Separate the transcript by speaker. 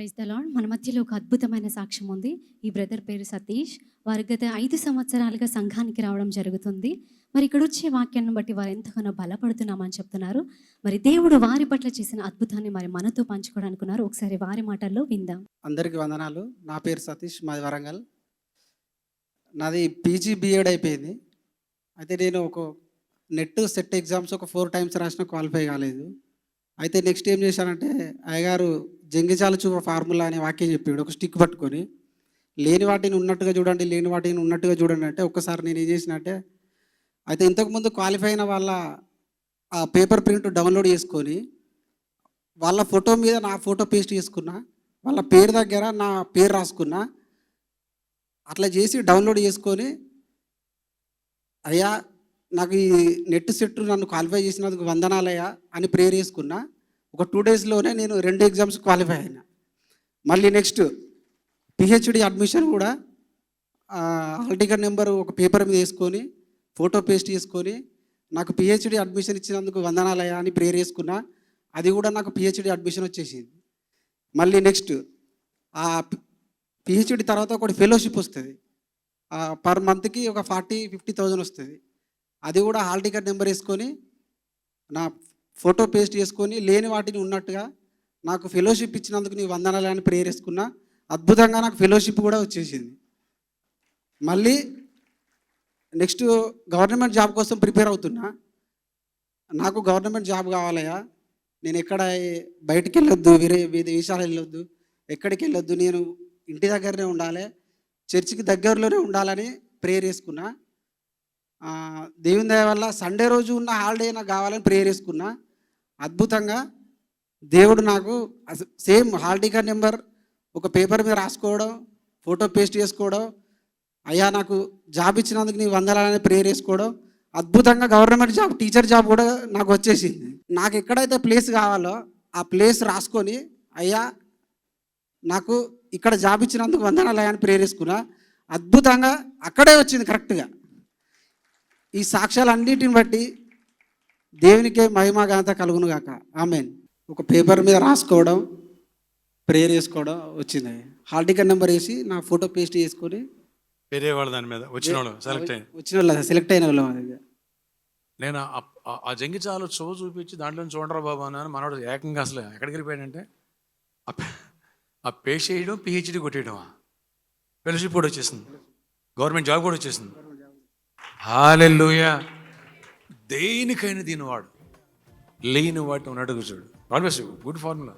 Speaker 1: Praise the Lord మన మధ్యలో ఒక అద్భుతమైన సాక్ష్యం ఉంది. ఈ బ్రదర్ పేరు సతీష్. వారు గత ఐదు సంవత్సరాలుగా సంఘానికి రావడం జరుగుతుంది. మరి ఇక్కడ వచ్చే వాక్యాన్ని బట్టి వారు ఎంతగానో బలపడుతున్నామని చెప్తున్నారు. మరి దేవుడు వారి పట్ల చేసిన అద్భుతాన్ని మరి మనతో పంచుకోవడానుకున్నారు. ఒకసారి వారి మాటల్లో విందాం.
Speaker 2: అందరికీ వందనాలు. నా పేరు సతీష్ మాది వరంగల్. నాది పీజీ బిఎడ్ అయిపోయింది. అయితే నేను ఒక నెట్ సెట్ ఎగ్జామ్స్ ఒక ఫోర్ టైమ్స్ రాసిన క్వాలిఫై కాలేదు. అయితే నెక్స్ట్ ఏం చేశానంటే అయ్యగారు జంగిజాల చూప ఫార్ములా అనే వాక్యం చెప్పాడు. ఒక స్టిక్ పట్టుకొని లేని వాటిని ఉన్నట్టుగా చూడండి లేని వాటిని ఉన్నట్టుగా చూడండి అంటే ఒక్కసారి నేను ఏం చేసినట్టే అయితే ఇంతకుముందు క్వాలిఫై అయిన వాళ్ళ ఆ పేపర్ ప్రింట్ డౌన్లోడ్ చేసుకొని వాళ్ళ ఫోటో మీద నా ఫోటో పేస్ట్ చేసుకున్నా వాళ్ళ పేరు దగ్గర నా పేరు రాసుకున్నా అట్లా చేసి డౌన్లోడ్ చేసుకొని అయ్యా నాకు ఈ నెట్ సెట్ నన్ను క్వాలిఫై చేసినందుకు వందనాలయ్యా అని ప్రేయర్ చేసుకున్నా ఒక టూ డేస్లోనే నేను రెండు ఎగ్జామ్స్ క్వాలిఫై అయినా. మళ్ళీ నెక్స్ట్ పిహెచ్డి అడ్మిషన్ కూడా హాల్ టికెట్ నెంబర్ ఒక పేపర్ మీద వేసుకొని ఫోటో పేస్ట్ చేసుకొని నాకు పిహెచ్డి అడ్మిషన్ ఇచ్చినందుకు వందనాలయా అని ప్రేయర్ చేసుకున్నా అది కూడా నాకు పిహెచ్డి అడ్మిషన్ వచ్చేసింది. మళ్ళీ నెక్స్ట్ ఆ పిహెచ్డి తర్వాత ఒకటి ఫెలోషిప్ వస్తుంది. పర్ మంత్కి ఒక ఫార్టీ ఫిఫ్టీ థౌజండ్ వస్తుంది. అది కూడా హాల్ టికెట్ నెంబర్ వేసుకొని నా ఫోటో పేస్ట్ చేసుకొని లేని వాటిని ఉన్నట్టుగా నాకు ఫెలోషిప్ ఇచ్చినందుకు నీ వందనాలని ప్రేరేసుకున్నా ప్రేయర్ అద్భుతంగా నాకు ఫెలోషిప్ కూడా వచ్చేసింది. మళ్ళీ నెక్స్ట్ గవర్నమెంట్ జాబ్ కోసం ప్రిపేర్ అవుతున్నా. నాకు గవర్నమెంట్ జాబ్ కావాలయ్యా. నేను ఎక్కడ బయటికి వెళ్ళొద్దు వేరే వేరే దేశాలు వెళ్ళొద్దు ఎక్కడికి వెళ్ళొద్దు నేను ఇంటి దగ్గరనే ఉండాలి చర్చికి దగ్గరలోనే ఉండాలని ప్రేయర్ చేసుకున్నా. దేవుని దయ వల్ల సండే రోజు ఉన్న హాలిడే నాకు కావాలని ప్రేయర్ చేసుకున్నా. అద్భుతంగా దేవుడు నాకు సేమ్ హాల్ టికెట్ నెంబర్ ఒక పేపర్ మీద రాసుకోవడం ఫోటో పేస్ట్ చేసుకోవడం అయ్యా నాకు జాబ్ ఇచ్చినందుకు నీ వందలాలని ప్రేయర్ వేసుకోవడం అద్భుతంగా గవర్నమెంట్ జాబ్ టీచర్ జాబ్ కూడా నాకు వచ్చేసింది. నాకు ఎక్కడైతే ప్లేస్ కావాలో ఆ ప్లేస్ రాసుకొని అయ్యా నాకు ఇక్కడ జాబ్ ఇచ్చినందుకు వందనాలయాన్ని ప్రేరేసుకున్నా అద్భుతంగా అక్కడే వచ్చింది కరెక్ట్గా. ఈ సాక్ష్యాలన్నిటిని బట్టి దేవునికే మహిమ ఘనత కలుగును గాక. ఆమెన్. ఒక పేపర్ మీద రాసుకోవడం ప్రేయర్ చేసుకోవడం వచ్చింది. హాల్ టికెట్ నెంబర్ వేసి నా ఫోటో పేస్ట్ చేసుకొని
Speaker 3: వేరే వాళ్ళ దాని మీద వచ్చిన వాళ్ళు సెలెక్ట్ అయ్యి.
Speaker 2: వచ్చిన వాళ్ళు సెలెక్ట్ అయిన వాళ్ళు.
Speaker 3: నేను ఆ- ఆ- ఆ జంగి చాలు చో చూపించి దాంట్లో చూడరా బాబు అని మనోడు ఏకంగా అసలు ఎక్కడికి వెళ్ళిపోయాడంటే ఆ పేస్ట్ చేయడం పిహెచ్డి కొట్టేయడమా ఫెలోషిప్ కూడా వచ్చేసింది. గవర్నమెంట్ జాబ్ కూడా వచ్చేసింది. హాలెల్లుయా దేనికైనా దీని వాడు లేని వాటిని అడుగుచాడు చూడు. Always good formula